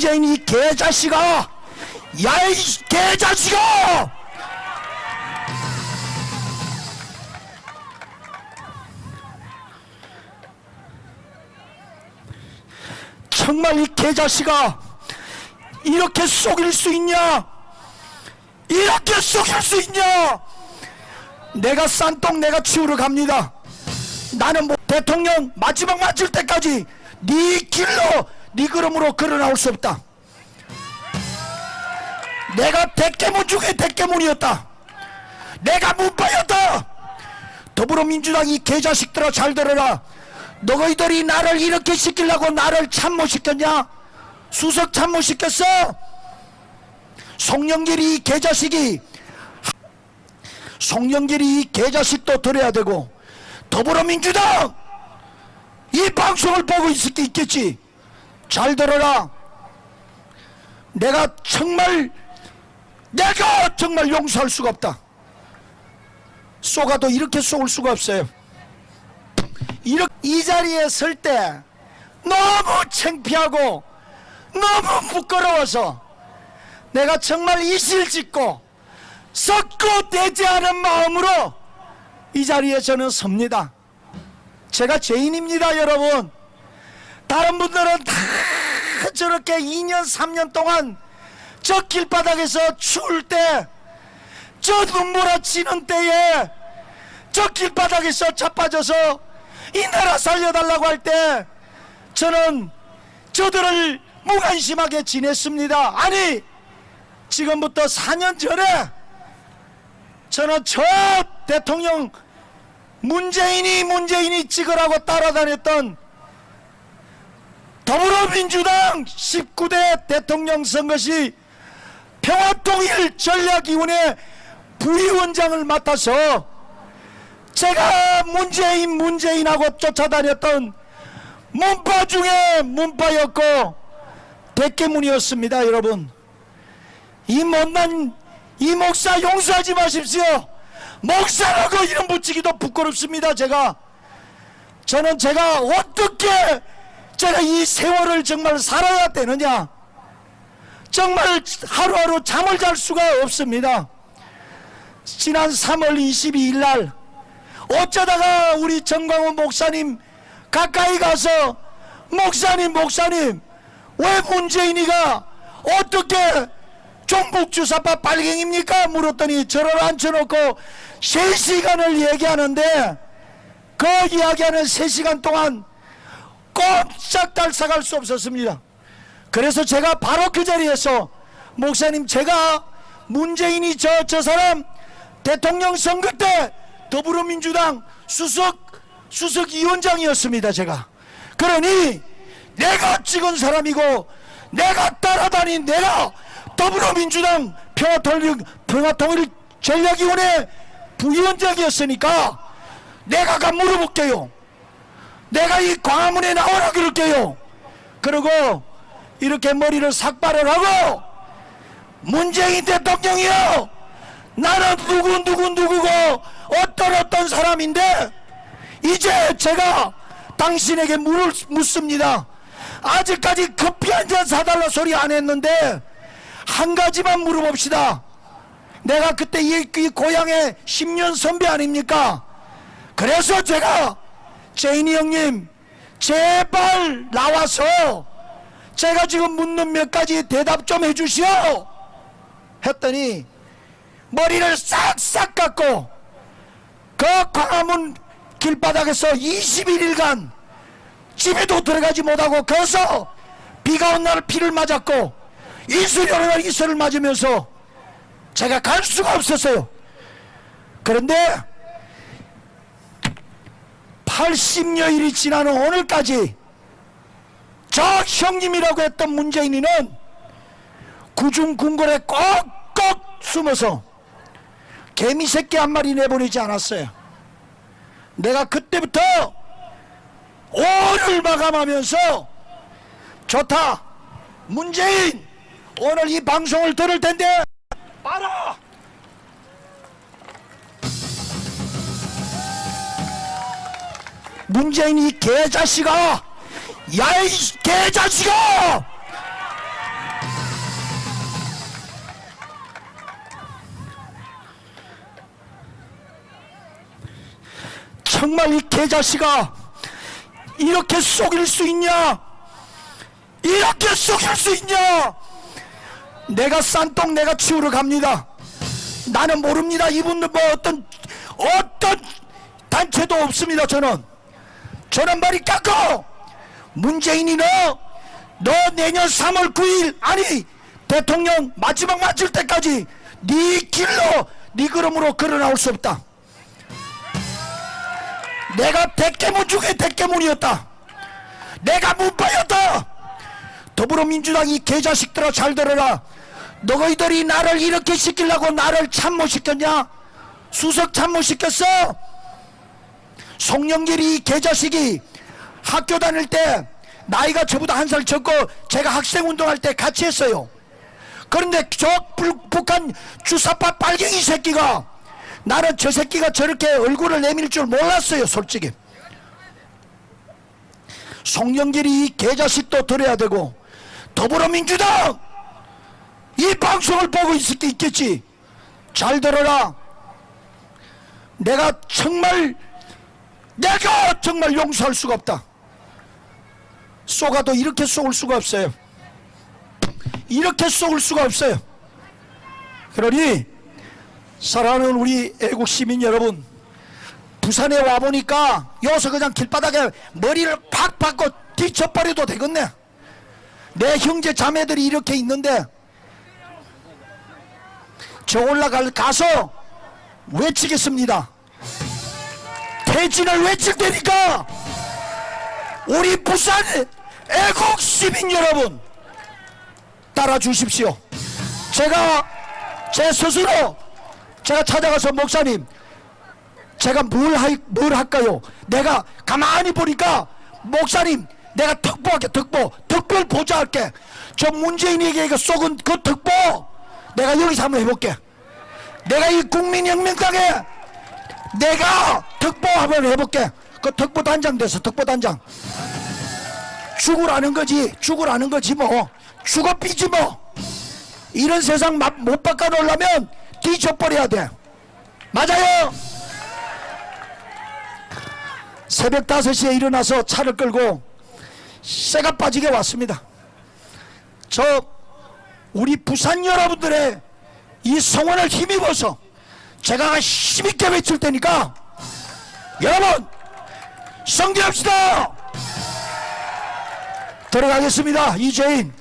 문재인 이 개자식아! 야, 이 개자식아! 정말 이 개자식아! 이렇게 속일 수 있냐? 이렇게 속일 수 있냐? 내가 싼똥 내가 치우러 갑니다. 나는 뭐 대통령 마지막 맞을 때까지 네 길로 네 걸음으로 걸어 나올 수 없다. 내가 대깨문 중에 대깨문이었다. 내가 문파였다. 더불어민주당 이 개자식들아 잘 들어라. 너희들이 나를 이렇게 시키려고 나를 참모 시켰냐? 수석 참모 시켰어? 송영길이 이 개자식이 송영길이 이 개자식도 들어야 되고 더불어민주당 이 방송을 보고 있을 게 있겠지 잘 들어라 내가 정말 내가 정말 용서할 수가 없다 쏘가도 이렇게 쏘을 수가 없어요 이렇게 이 자리에 설 때 너무 창피하고 너무 부끄러워서 내가 정말 이실 짓고 되지 않은 마음으로 이 자리에 저는 섭니다. 제가 죄인입니다, 여러분. 다른 분들은 다 저렇게 2년, 3년 동안 저 길바닥에서 추울 때, 저 눈물아치는 때에, 저 길바닥에서 자빠져서 이 나라 살려달라고 할 때, 저는 저들을 무관심하게 지냈습니다. 아니, 지금부터 4년 전에 저는 저 대통령 문재인이 문재인이 찍으라고 따라다녔던 더불어민주당 19대 대통령 선거시 평화통일 전략위원회 부위원장을 맡아서 제가 문재인 문재인하고 쫓아다녔던 문파 중에 문파였고 대깨문이었습니다 여러분 이 못난 이 목사 용서하지 마십시오. 목사라고 이름 붙이기도 부끄럽습니다. 제가 저는 제가 어떻게 제가 이 세월을 정말 살아야 되느냐? 정말 하루하루 잠을 잘 수가 없습니다. 지난 3월 22일 날 어쩌다가 우리 정광훈 목사님 가까이 가서 목사님 목사님 왜 문재인이가 어떻게 종북 주사파 빨갱입니까? 물었더니 저를 앉혀놓고 3시간을 얘기하는데 그 이야기하는 3시간 동안 꼼짝달싹할 수 없었습니다. 그래서 제가 바로 그 자리에서 목사님 제가 문재인이 저, 저 사람 대통령 선거 때 더불어민주당 수석 수석위원장이었습니다. 제가 그러니 내가 찍은 사람이고 내가 따라다닌 내가 더불어민주당 평화통일, 평화통일 전략위원회 부위원장이었으니까 내가 가 물어볼게요. 내가 이 광화문에 나오라 그럴게요. 그리고 이렇게 머리를 삭발을 하고 문재인 대통령이요. 나는 누구 누구 누구고 어떤 어떤 사람인데 이제 제가 당신에게 물을 묻습니다. 아직까지 커피 한 잔 사달라 소리 안 했는데 한 가지만 물어봅시다. 내가 그때 이, 이 고향의 10년 선배 아닙니까? 그래서 제가 제인이 형님 제발 나와서 제가 지금 묻는 몇 가지 대답 좀 해주시오. 했더니 머리를 싹싹 깎고 그 광화문 길바닥에서 21일간 집에도 들어가지 못하고 거기서 비가 온 날 비를 맞았고 이슬이 오는 날 이슬을 맞으면서 제가 갈 수가 없었어요. 그런데 80여일이 지나는 오늘까지 저 형님이라고 했던 문재인이는 구중 궁궐에 꼭꼭 숨어서 개미 새끼 한 마리 내보내지 않았어요. 내가 그때부터 오를 마감하면서 좋다 문재인 오늘 이 방송을 들을 텐데 문재인 이 개자식아! 야이 개자식아! 정말 이 개자식아 이렇게 속일 수 있냐? 이렇게 속일 수 있냐? 내가 싼똥 내가 치우러 갑니다. 나는 모릅니다. 이분들 뭐 어떤 어떤 단체도 없습니다. 저는. 저는 머리 깎고 문재인이 너, 너 내년 3월 9일 아니 대통령 마지막 맞을 때까지 네 길로 네 걸음으로 걸어 나올 수 없다. 내가 대깨문 중에 대깨문이었다. 내가 문파였다. 더불어민주당 이 개자식들아 잘 들어라. 너희들이 나를 이렇게 시키려고 나를 참모 시켰냐? 수석 참모 시켰어 송영길이 이 개자식이 학교 다닐 때 나이가 저보다 한 살 적고 제가 학생 운동할 때 같이 했어요. 그런데 저 불- 북한 주사파 빨갱이 새끼가 나는 저 새끼가 저렇게 얼굴을 내밀 줄 몰랐어요 솔직히. 송영길이 이 개자식도 들어야 되고 더불어민주당 이 방송을 보고 있을 게 있겠지. 잘 들어라. 내가 정말 내가 정말 용서할 수가 없다. 쏘가도 이렇게 쏘을 수가 없어요. 이렇게 쏘을 수가 없어요. 그러니 사랑하는 우리 애국 시민 여러분 부산에 와보니까 여기서 그냥 길바닥에 머리를 팍 박고 뒤쳐버려도 되겠네. 내 형제 자매들이 이렇게 있는데 저 올라갈 가서 외치겠습니다 퇴진을 외칠 테니까 우리 부산 애국 시민 여러분 따라 주십시오. 제가 제 스스로 제가 찾아가서 목사님 제가 뭘, 할, 뭘 할까요? 내가 가만히 보니까 목사님 내가 특보할게 특보. 특별 보좌할게. 저 문재인에게 그 쏘은 그 특보 내가 여기서 한번 해볼게. 내가 이 국민혁명당에 내가 특보 한번 해볼게. 그 특보 단장 돼서 특보 단장. 죽으라는 거지 죽으라는 거지 뭐. 죽어 삐지 뭐. 이런 세상 마- 못 바꿔놓으려면 뒤져버려야 돼. 맞아요! 새벽 5시에 일어나서 차를 끌고 새가 빠지게 왔습니다. 저 우리 부산 여러분들의 이 성원을 힘입어서 제가 힘있게 외칠 테니까 여러분 성기합시다. 들어가겠습니다. 이재인